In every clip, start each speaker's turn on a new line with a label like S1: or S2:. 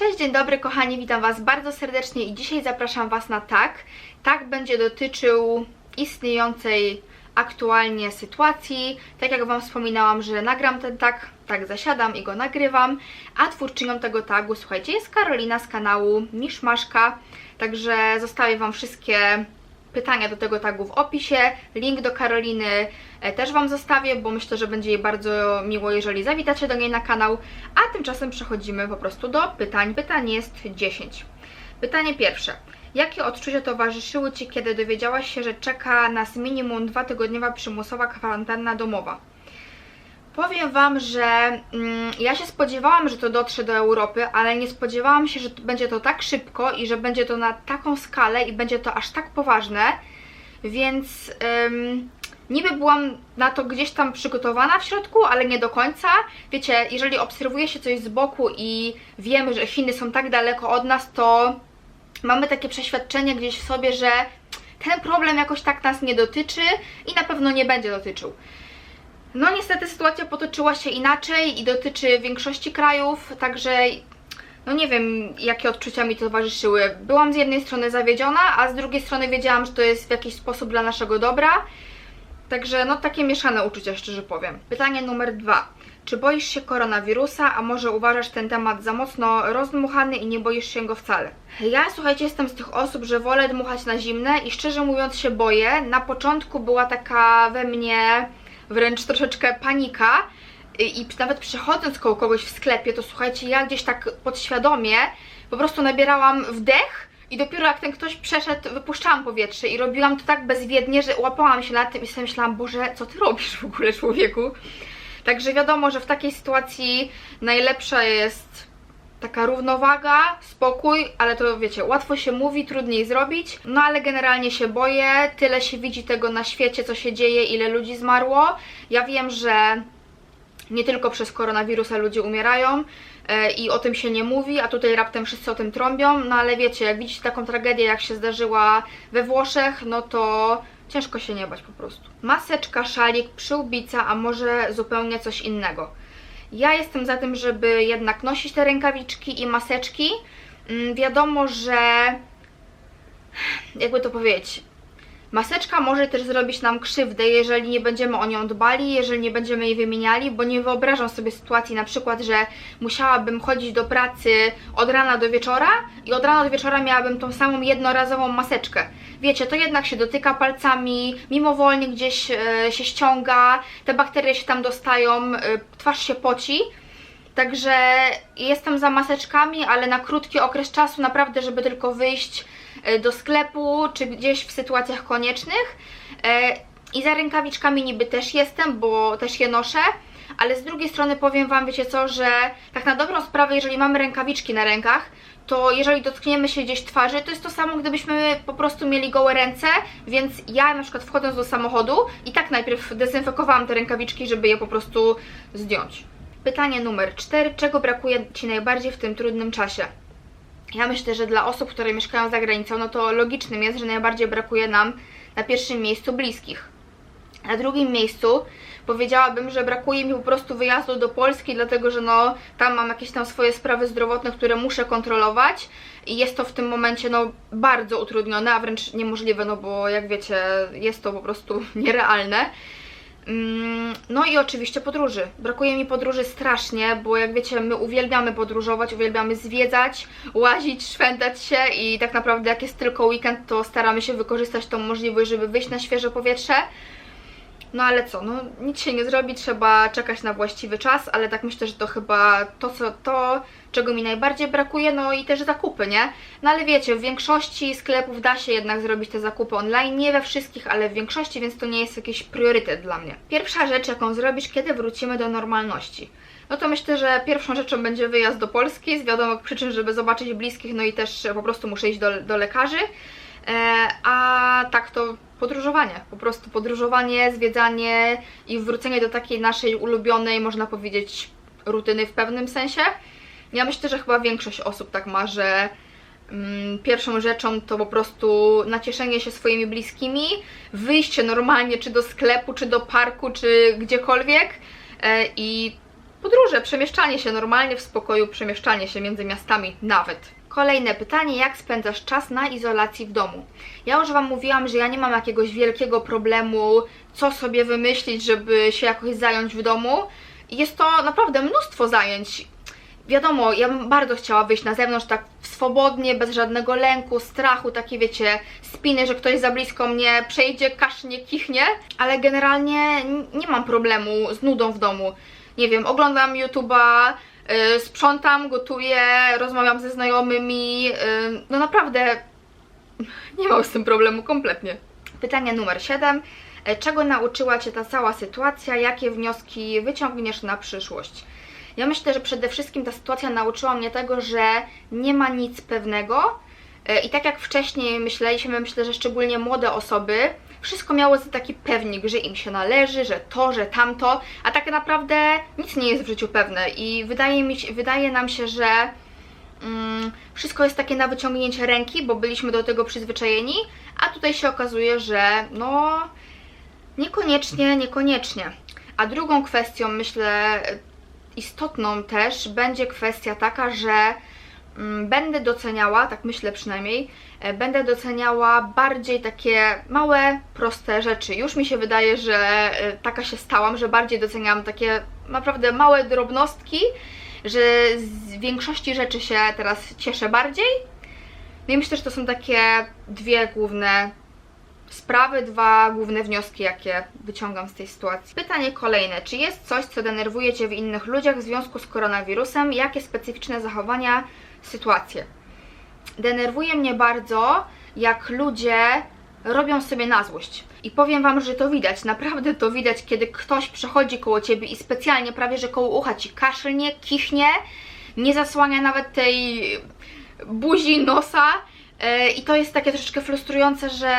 S1: Cześć, dzień dobry kochani, witam Was bardzo serdecznie i dzisiaj zapraszam Was na tak. Tak będzie dotyczył istniejącej aktualnie sytuacji. Tak jak Wam wspominałam, że nagram ten tak, tak zasiadam i go nagrywam, a twórczynią tego tagu, słuchajcie, jest Karolina z kanału Miszmaszka, także zostawię Wam wszystkie pytania do tego tagu w opisie. Link do Karoliny e, też Wam zostawię, bo myślę, że będzie jej bardzo miło, jeżeli zawitacie do niej na kanał. A tymczasem przechodzimy po prostu do pytań. Pytań jest 10. Pytanie pierwsze. Jakie odczucia towarzyszyły Ci, kiedy dowiedziałaś się, że czeka nas minimum dwutygodniowa przymusowa kwarantanna domowa? Powiem Wam, że mm, ja się spodziewałam, że to dotrze do Europy, ale nie spodziewałam się, że będzie to tak szybko i że będzie to na taką skalę i będzie to aż tak poważne, więc ym, niby byłam na to gdzieś tam przygotowana w środku, ale nie do końca. Wiecie, jeżeli obserwuje się coś z boku i wiemy, że Chiny są tak daleko od nas, to mamy takie przeświadczenie gdzieś w sobie, że ten problem jakoś tak nas nie dotyczy i na pewno nie będzie dotyczył. No niestety sytuacja potoczyła się inaczej i dotyczy większości krajów, także no nie wiem jakie odczucia mi towarzyszyły. Byłam z jednej strony zawiedziona, a z drugiej strony wiedziałam, że to jest w jakiś sposób dla naszego dobra. Także no takie mieszane uczucia, szczerze powiem. Pytanie numer dwa. Czy boisz się koronawirusa, a może uważasz ten temat za mocno rozdmuchany i nie boisz się go wcale? Ja, słuchajcie, jestem z tych osób, że wolę dmuchać na zimne i szczerze mówiąc się boję. Na początku była taka we mnie wręcz troszeczkę panika i nawet przechodząc koło kogoś w sklepie, to słuchajcie, ja gdzieś tak podświadomie po prostu nabierałam wdech i dopiero jak ten ktoś przeszedł, wypuszczałam powietrze i robiłam to tak bezwiednie, że łapałam się na tym i sobie myślałam, Boże, co ty robisz w ogóle człowieku? Także wiadomo, że w takiej sytuacji najlepsza jest taka równowaga, spokój, ale to wiecie, łatwo się mówi, trudniej zrobić, no ale generalnie się boję, tyle się widzi tego na świecie, co się dzieje, ile ludzi zmarło. Ja wiem, że nie tylko przez koronawirusa ludzie umierają e, i o tym się nie mówi, a tutaj raptem wszyscy o tym trąbią, no ale wiecie, jak widzicie taką tragedię, jak się zdarzyła we Włoszech, no to ciężko się nie bać po prostu. Maseczka, szalik, przyłbica, a może zupełnie coś innego. Ja jestem za tym, żeby jednak nosić te rękawiczki i maseczki. Mm, Wiadomo, że jakby to powiedzieć, maseczka może też zrobić nam krzywdę, jeżeli nie będziemy o nią dbali, jeżeli nie będziemy jej wymieniali, bo nie wyobrażam sobie sytuacji na przykład, że musiałabym chodzić do pracy od rana do wieczora i od rana do wieczora miałabym tą samą jednorazową maseczkę. Wiecie, to jednak się dotyka palcami, mimowolnie gdzieś e, się ściąga, te bakterie się tam dostają, e, twarz się poci. Także jestem za maseczkami, ale na krótki okres czasu, naprawdę, żeby tylko wyjść do sklepu, czy gdzieś w sytuacjach koniecznych. E, I za rękawiczkami niby też jestem, bo też je noszę, ale z drugiej strony powiem Wam, wiecie co, że tak na dobrą sprawę, jeżeli mamy rękawiczki na rękach, to jeżeli dotkniemy się gdzieś twarzy, to jest to samo, gdybyśmy po prostu mieli gołe ręce, więc ja na przykład wchodząc do samochodu i tak najpierw dezynfekowałam te rękawiczki, żeby je po prostu zdjąć. Pytanie numer 4. Czego brakuje Ci najbardziej w tym trudnym czasie? Ja myślę, że dla osób, które mieszkają za granicą, no to logicznym jest, że najbardziej brakuje nam na pierwszym miejscu bliskich. Na drugim miejscu powiedziałabym, że brakuje mi po prostu wyjazdu do Polski, dlatego że no tam mam jakieś tam swoje sprawy zdrowotne, które muszę kontrolować i jest to w tym momencie no bardzo utrudnione, a wręcz niemożliwe, no bo jak wiecie, jest to po prostu nierealne. Mm, No i oczywiście podróży. Brakuje mi podróży strasznie, bo jak wiecie, my uwielbiamy podróżować, uwielbiamy zwiedzać, łazić, szwendać się i tak naprawdę jak jest tylko weekend, to staramy się wykorzystać tą możliwość, żeby wyjść na świeże powietrze. No ale co, no nic się nie zrobi, trzeba czekać na właściwy czas, ale tak myślę, że to chyba to, co, to, czego mi najbardziej brakuje, no i też zakupy, nie? No ale wiecie, w większości sklepów da się jednak zrobić te zakupy online, nie we wszystkich, ale w większości, więc to nie jest jakiś priorytet dla mnie. Pierwsza rzecz, jaką zrobisz, kiedy wrócimy do normalności. No to myślę, że pierwszą rzeczą będzie wyjazd do Polski z wiadomych przyczyn, żeby zobaczyć bliskich, no i też po prostu muszę iść do, do lekarzy. E, a tak to podróżowanie, po prostu podróżowanie, zwiedzanie i wrócenie do takiej naszej ulubionej, można powiedzieć, rutyny w pewnym sensie. Ja myślę, że chyba większość osób tak ma, że mm, pierwszą rzeczą to po prostu nacieszenie się swoimi bliskimi, wyjście normalnie czy do sklepu, czy do parku, czy gdziekolwiek e, i podróże, przemieszczanie się normalnie w spokoju, przemieszczanie się między miastami nawet. Kolejne pytanie, jak spędzasz czas na izolacji w domu? Ja już Wam mówiłam, że ja nie mam jakiegoś wielkiego problemu, co sobie wymyślić, żeby się jakoś zająć w domu. Jest to naprawdę mnóstwo zajęć. Wiadomo, ja bym bardzo chciała wyjść na zewnątrz tak swobodnie, bez żadnego lęku, strachu, takie wiecie, spiny, że ktoś za blisko mnie przejdzie, kasznie, kichnie, ale generalnie nie mam problemu z nudą w domu. Nie wiem, oglądam YouTube'a, sprzątam, gotuję, rozmawiam ze znajomymi, yy, no naprawdę nie mam z tym problemu kompletnie. Pytanie numer 7. E, Czego nauczyła Cię ta cała sytuacja? Jakie wnioski wyciągniesz na przyszłość? Ja myślę, że przede wszystkim ta sytuacja nauczyła mnie tego, że nie ma nic pewnego. E, I tak jak wcześniej myśleliśmy, myślę, że szczególnie młode osoby, wszystko miało za taki pewnik, że im się należy, że to, że tamto, a tak naprawdę nic nie jest w życiu pewne. I wydaje, mi się, wydaje nam się, że mm, wszystko jest takie na wyciągnięcie ręki, bo byliśmy do tego przyzwyczajeni, a tutaj się okazuje, że no niekoniecznie, niekoniecznie. A drugą kwestią, myślę, istotną też będzie kwestia taka, że będę doceniała, tak myślę przynajmniej, e, będę doceniała bardziej takie małe, proste rzeczy. Już mi się wydaje, że e, taka się stałam, że bardziej doceniam takie naprawdę małe drobnostki, że z większości rzeczy się teraz cieszę bardziej. No i myślę, że to są takie dwie główne sprawy, dwa główne wnioski, jakie wyciągam z tej sytuacji. Pytanie kolejne. Czy jest coś, co denerwuje Cię w innych ludziach w związku z koronawirusem? Jakie specyficzne zachowania, sytuacje? Denerwuje mnie bardzo, jak ludzie robią sobie na złość. I powiem Wam, że to widać, naprawdę to widać, kiedy ktoś przechodzi koło Ciebie i specjalnie prawie, że koło ucha Ci kaszlnie, kichnie, nie zasłania nawet tej buzi, nosa e, i to jest takie troszeczkę frustrujące, że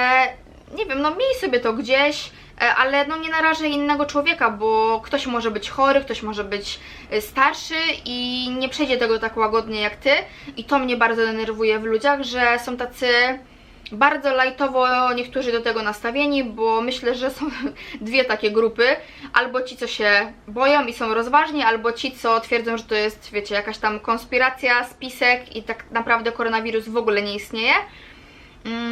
S1: nie wiem, no miej sobie to gdzieś, ale no nie narażę innego człowieka, bo ktoś może być chory, ktoś może być e, starszy i nie przejdzie tego tak łagodnie jak Ty i to mnie bardzo denerwuje w ludziach, że są tacy bardzo lajtowo niektórzy do tego nastawieni, bo myślę, że są dwie takie grupy. Albo ci, co się boją i są rozważni, albo ci, co twierdzą, że to jest, wiecie, jakaś tam konspiracja, spisek i tak naprawdę koronawirus w ogóle nie istnieje.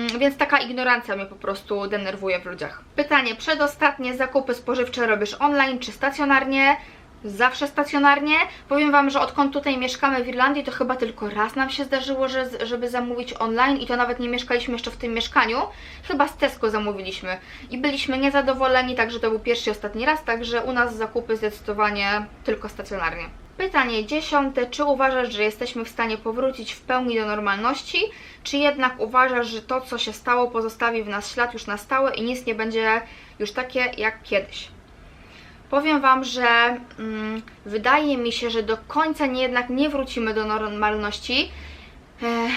S1: Mm, więc taka ignorancja mnie po prostu denerwuje w ludziach. Pytanie przedostatnie, zakupy spożywcze robisz online czy stacjonarnie? Zawsze stacjonarnie. Powiem Wam, że odkąd tutaj mieszkamy w Irlandii, to chyba tylko raz nam się zdarzyło, że, żeby zamówić online i to nawet nie mieszkaliśmy jeszcze w tym mieszkaniu. Chyba z Tesco zamówiliśmy i byliśmy niezadowoleni, także to był pierwszy i ostatni raz, także u nas zakupy zdecydowanie tylko stacjonarnie. Pytanie dziesiąte. Czy uważasz, że jesteśmy w stanie powrócić w pełni do normalności, czy jednak uważasz, że to, co się stało, pozostawi w nas ślad już na stałe i nic nie będzie już takie jak kiedyś? Powiem Wam, że mm, wydaje mi się, że do końca nie, jednak nie wrócimy do normalności. Ech,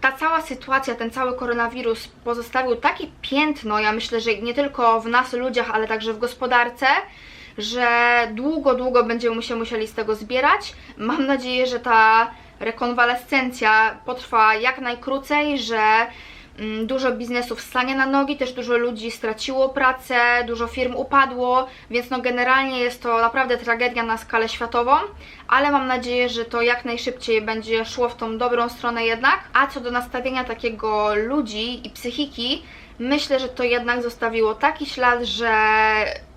S1: ta cała sytuacja, ten cały koronawirus pozostawił takie piętno, ja myślę, że nie tylko w nas ludziach, ale także w gospodarce, że długo, długo będziemy się musieli z tego zbierać. Mam nadzieję, że ta rekonwalescencja potrwa jak najkrócej, że mm, dużo biznesów stanie na nogi, też dużo ludzi straciło pracę, dużo firm upadło, więc no generalnie jest to naprawdę tragedia na skalę światową, ale mam nadzieję, że to jak najszybciej będzie szło w tą dobrą stronę jednak. A co do nastawienia takiego ludzi i psychiki, myślę, że to jednak zostawiło taki ślad, że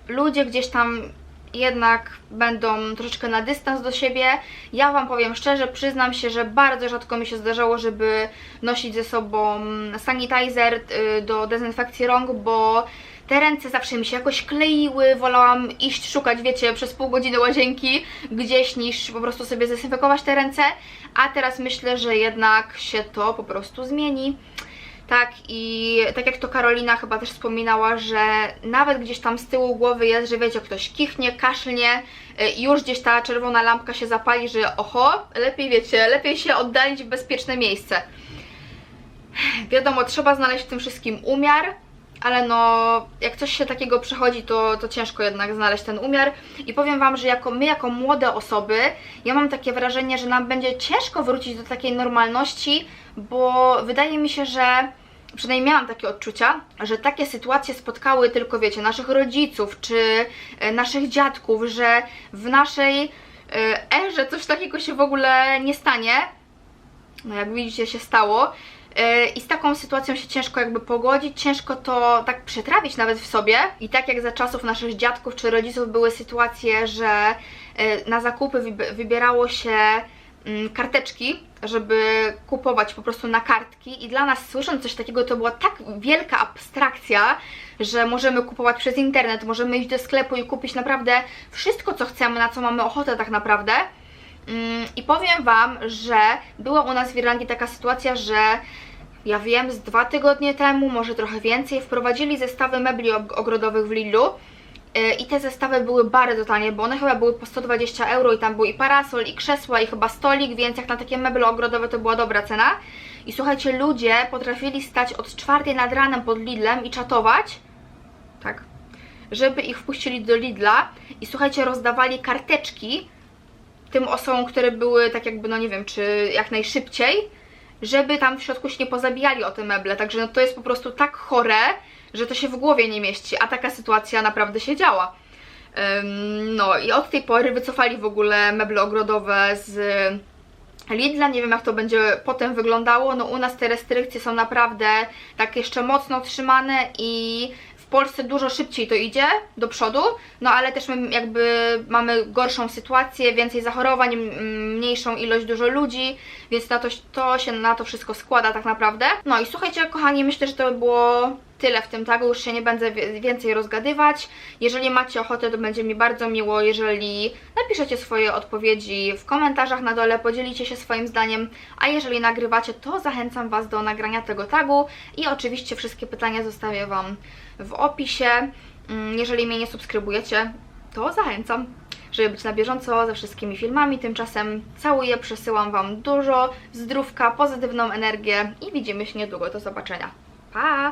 S1: ludzie gdzieś tam jednak będą troszeczkę na dystans do siebie. Ja Wam powiem szczerze, przyznam się, że bardzo rzadko mi się zdarzało, żeby nosić ze sobą sanitizer y, do dezynfekcji rąk, bo te ręce zawsze mi się jakoś kleiły, wolałam iść szukać, wiecie, przez pół godziny łazienki gdzieś, niż po prostu sobie zdezynfekować te ręce, a teraz myślę, że jednak się to po prostu zmieni. Tak, i tak jak to Karolina chyba też wspominała, że nawet gdzieś tam z tyłu głowy jest, że wiecie, ktoś kichnie, kaszlnie, y, już gdzieś ta czerwona lampka się zapali, że oho, lepiej wiecie, lepiej się oddalić w bezpieczne miejsce. Wiadomo, trzeba znaleźć w tym wszystkim umiar, ale no, jak coś się takiego przechodzi, to, to ciężko jednak znaleźć ten umiar. I powiem Wam, że jako my, jako młode osoby, ja mam takie wrażenie, że nam będzie ciężko wrócić do takiej normalności, bo wydaje mi się, że przynajmniej miałam takie odczucia, że takie sytuacje spotkały tylko, wiecie, naszych rodziców czy e, naszych dziadków, że w naszej e, że coś takiego się w ogóle nie stanie. No jak widzicie się stało. E, I z taką sytuacją się ciężko jakby pogodzić, ciężko to tak przetrawić nawet w sobie. I tak jak za czasów naszych dziadków czy rodziców były sytuacje, że na zakupy wyb- wybierało się karteczki, żeby kupować po prostu na kartki i dla nas słysząc coś takiego to była tak wielka abstrakcja, że możemy kupować przez internet, możemy iść do sklepu i kupić naprawdę wszystko co chcemy, na co mamy ochotę tak naprawdę. Mm, I powiem Wam, że była u nas w Irlandii taka sytuacja, że ja wiem, z dwa tygodnie temu, może trochę więcej, wprowadzili zestawy mebli og- ogrodowych w Lidlu. Yy, I te zestawy były bardzo tanie, bo one chyba były po 120 euro i tam był i parasol, i krzesła, i chyba stolik, więc jak na takie meble ogrodowe to była dobra cena. I słuchajcie, ludzie potrafili stać od czwartej nad ranem pod Lidlem i czatować, tak, żeby ich wpuścili do Lidla i słuchajcie, rozdawali karteczki tym osobom, które były tak jakby, no nie wiem, czy jak najszybciej, żeby tam w środku się nie pozabijali o te meble. Także no to jest po prostu tak chore, że to się w głowie nie mieści, a taka sytuacja naprawdę się działa. No i od tej pory wycofali w ogóle meble ogrodowe z Lidla, nie wiem jak to będzie potem wyglądało, no u nas te restrykcje są naprawdę tak jeszcze mocno trzymane i w Polsce dużo szybciej to idzie do przodu, no ale też my jakby mamy gorszą sytuację, więcej zachorowań, mniejszą ilość dużo ludzi, więc na to, to się na to wszystko składa tak naprawdę. No i słuchajcie kochani, myślę, że to by było tyle w tym tagu, już się nie będę więcej rozgadywać. Jeżeli macie ochotę, to będzie mi bardzo miło, jeżeli napiszecie swoje odpowiedzi w komentarzach na dole, podzielicie się swoim zdaniem, a jeżeli nagrywacie, to zachęcam Was do nagrania tego tagu i oczywiście wszystkie pytania zostawię Wam w opisie. Mm, Jeżeli mnie nie subskrybujecie, to zachęcam, żeby być na bieżąco ze wszystkimi filmami. Tymczasem całuję, przesyłam Wam dużo zdrówka, pozytywną energię i widzimy się niedługo. Do zobaczenia. Pa!